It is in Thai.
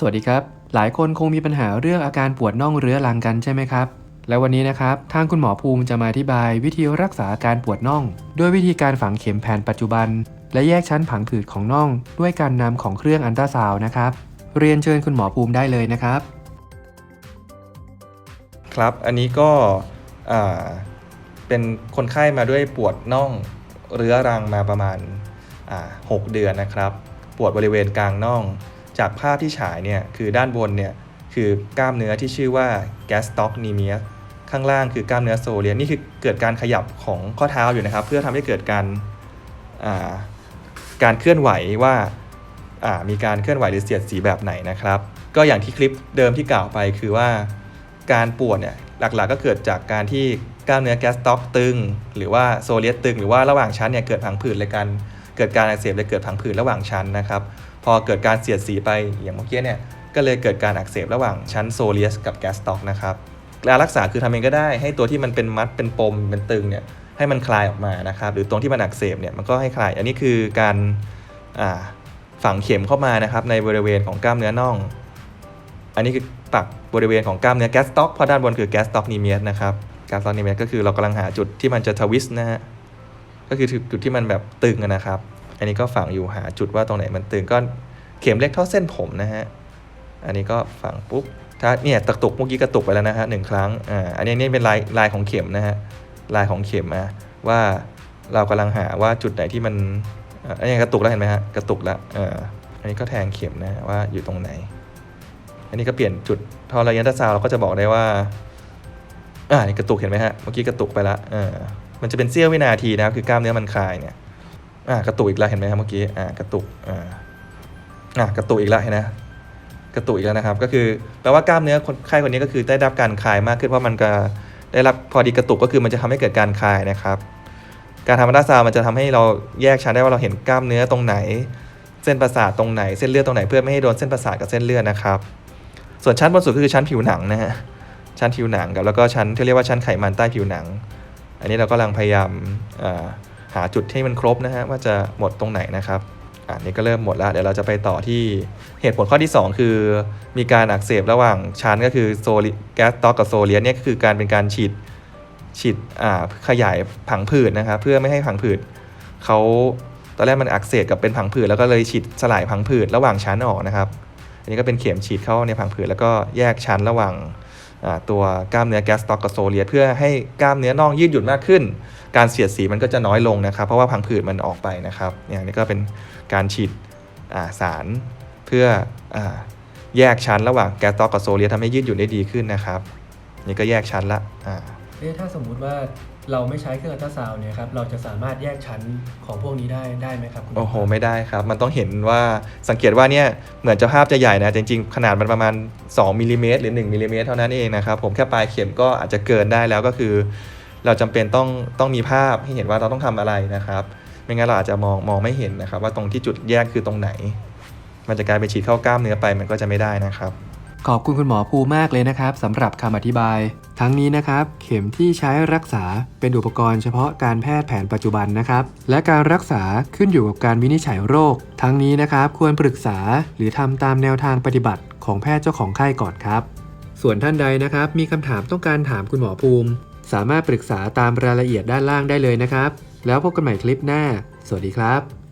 สวัสดีครับ หลายคนคงมีปัญหาเรื่องอาการปวดน่องเรื้อรังกันใช่ไหมครับ และวันนี้นะครับทางคุณหมอภูมิจะมาอธิบายวิธีรักษาอาการปวดน่อง ด้วยวิธีการฝังเข็มแผนปัจจุบัน และแยกชั้นผังผืดของน่อง ด้วยการนำของเครื่องอันตราซาวนะครับ เรียนเชิญคุณหมอภูมิได้เลยนะครับ ครับอันนี้ก็เป็นคนไข้มาด้วยปวดน่องเรื้อรังมาประมาณอ่าหกเดือนนะครับ ปวดบริเวณกลางน่อง จากภาพที่ฉายเนี่ยคือด้านบนเนี่ยคือกล้ามเนื้อที่ชื่อว่า gastrocnemius ข้างล่างคือกล้ามเนื้อโซเลียนนี่คือเกิดการขยับของข้อเท้าอยู่นะครับ เพื่อทำให้เกิดการาการเคลื่อนไหวว่าามีการเคลื่อนไหวหรือเสียดสีแบบไหนนะครับ ก็อย่างที่คลิปเดิมที่กล่าวไปคือว่าการปวดเนี่ยหลักๆก็เกิดจากการที่กล้ามเนื้อแกสต็อกตึง หรือว่าโซเลียสตึง หรือว่าระหว่างชั้นเนี่ยเกิดผังผืดเลยกันเกิดการอักเสบเลยเกิดผังผืดระหว่างชั้นนะครับ พอเกิดการเสียดสีไปอย่างเมื่อกี้เนี่ยก็เลยเกิดการอักเสบระหว่างชั้นโซเลียสกับแกสต็อกนะครับการรักษาคือทำเองก็ได้ให้ตัวที่มันเป็นมัดเป็นปมเป็นตึงเนี่ยให้มันคลายออกมานะครับ หรือตรงที่มันอักเสบเนี่ยมันก็ให้คลาย อันนี้คือการฝังเข็มเข้ามานะครับในบริเวณของกล้ามเนื้อน่อง อันนี้คือปักบริเวณของกล้ามเนื้อแกสต็อกเพราะด้านบนคือแกสต็อกนีเมียสนะครับแกสต็อกนีเมียสก็คือเรากำลังหาจุดที่มันจะทวิสต์นะฮะก็คือจุดที่มันแบบตึงนะครับ อันนี้ก็ฝังอยู่หาจุดว่าตรงไหนมันตึงก็เข็มเล็กเท่าเส้นผมนะฮะ อันนี้ก็ฝังปุ๊บ ถ้าเนี่ยตะตุกเมื่อกี้กระตุกไปแล้วนะฮะหนึ่งครั้ง อ่า อันนี้นี่เป็นลายลายของเข็มนะฮะ ลายของเข็มอะว่าเรากำลังหาว่าจุดไหนที่มัน อันนี้กระตุกแล้วเห็นไหมฮะ กระตุกแล้วเอออันนี้ก็แทงเข็มนะว่าอยู่ตรงไหน อันนี้ก็เปลี่ยนจุดพอรายันตาซาวเราก็จะบอกได้ว่า อ่านี่กระตุกเห็นไหมฮะ เมื่อกี้กระตุกไปละเออมันจะเป็นเสี้ยววินาทีนะคือกล้ามเนื้อมันคลายเนี่ย อ่ากระตุกอีกแล้วเห็นไหมครับเมื่อกี้อ่ากระตุกอ่าอ่ากระตุกอีกแล้วเห็นไหมกระตุกอีกแล้วนะครับ ก็คือแปลว่ากล้ามเนื้อคนไข้คนนี้ก็คือได้รับการคลายมากขึ้นเพราะมันก็ได้รับพอดีกระตุกก็คือมันจะทำให้เกิดการคลายนะครับ การทำอัลตราซาวมันจะทำให้เราแยกชั้นได้ว่าเราเห็นกล้ามเนื้อตรงไหน เส้นประสาทตรงไหนเส้นเลือดตรงไหนเพื่อไม่ให้โดนเส้นประสาทกับเส้นเลือดนะครับ ส่วนชั้นบนสุดก็คือชั้นผิวหนังนะฮะชั้นผิวหนังกับแล้วก็ชั้นที่เรียกว่าชั้นไขมันใต้ผิวหนัง อันนี้เรากำลังพยายามอ่า หาจุดที่มันครบนะฮะว่าจะหมดตรงไหนนะครับอ่านี่ก็เริ่มหมดแล้วเดี๋ยวเราจะไปต่อที่เหตุผลข้อที่ 2 คือ มีการอักเสบระหว่างชั้นก็คือโซลิแกสต็อกกับโซเลียนเนี่ยก็คือการเป็นการฉีดฉีดขยายผังผืดนะครับเพื่อไม่ให้ผังผืดเขาตอนแรกมันอักเสบกับเป็นผังผืดแล้วก็เลยฉีดสลายผังผืดระหว่างชั้นออกนะครับ อันนี้ก็เป็นเข็มฉีดเข้าในผังผืดแล้วก็แยกชั้นระหว่าง ตัวกล้ามเนื้อแกสต็อกกับโซเลียเพื่อให้กล้ามเนื้อน่องยืดหยุ่นมากขึ้น การเสียดสีมันก็จะน้อยลงนะครับ เพราะว่าพังผืดมันออกไปนะครับ อย่างนี้ก็เป็นการฉีดาสารเพื่ออแยกชั้นระหว่างแกสต็อกกับโซเลียทำให้ยืดหยุ่นได้ดีขึ้นนะครับ นี่ก็แยกชั้นละเอ๊ะถ้าสมมุติว่า เราไม่ใช้เครื่องอัลตราซาวน์เนี่ยครับเราจะสามารถแยกชั้นของพวกนี้ได้ได้ไหมครับคุณโอ้โหไม่ได้ครับ มันต้องเห็นว่าสังเกตว่าเนี่ยเหมือนจ้าภาพจะใหญ่นะจริง ๆ ขนาดมันประมาณ 2มิลลิเมตรหรือ 1มิลลิเมตรเท่านั้นเองนะครับผมแค่ปลายเข็มก็อาจจะเกินได้แล้วก็คือ เราจำเป็นต้องต้องมีภาพให้เห็นว่าเราต้องทำอะไรนะครับ ไม่งั้นเราอาจจะมองมองไม่เห็นนะครับ ว่าตรงที่จุดแยกคือตรงไหน มันจะกลายเป็นฉีดเข้ากล้ามเนื้อไปมันก็จะไม่ได้นะครับ ขอบคุณคุณหมอภูมากเลยนะครับสำหรับคำอธิบาย ทั้งนี้นะครับ เข็มที่ใช้รักษาเป็นอุปกรณ์เฉพาะการแพทย์แผนปัจจุบันนะครับ และการรักษาขึ้นอยู่กับการวินิจฉัยโรค ทั้งนี้นะครับควรปรึกษาหรือทำตามแนวทางปฏิบัติของแพทย์เจ้าของไข้ก่อนครับ ส่วนท่านใดนะครับ มีคำถามต้องการถามคุณหมอภูมิ สามารถปรึกษาตามรายละเอียดด้านล่างได้เลยนะครับ แล้วพบกันใหม่คลิปหน้า สวัสดีครับ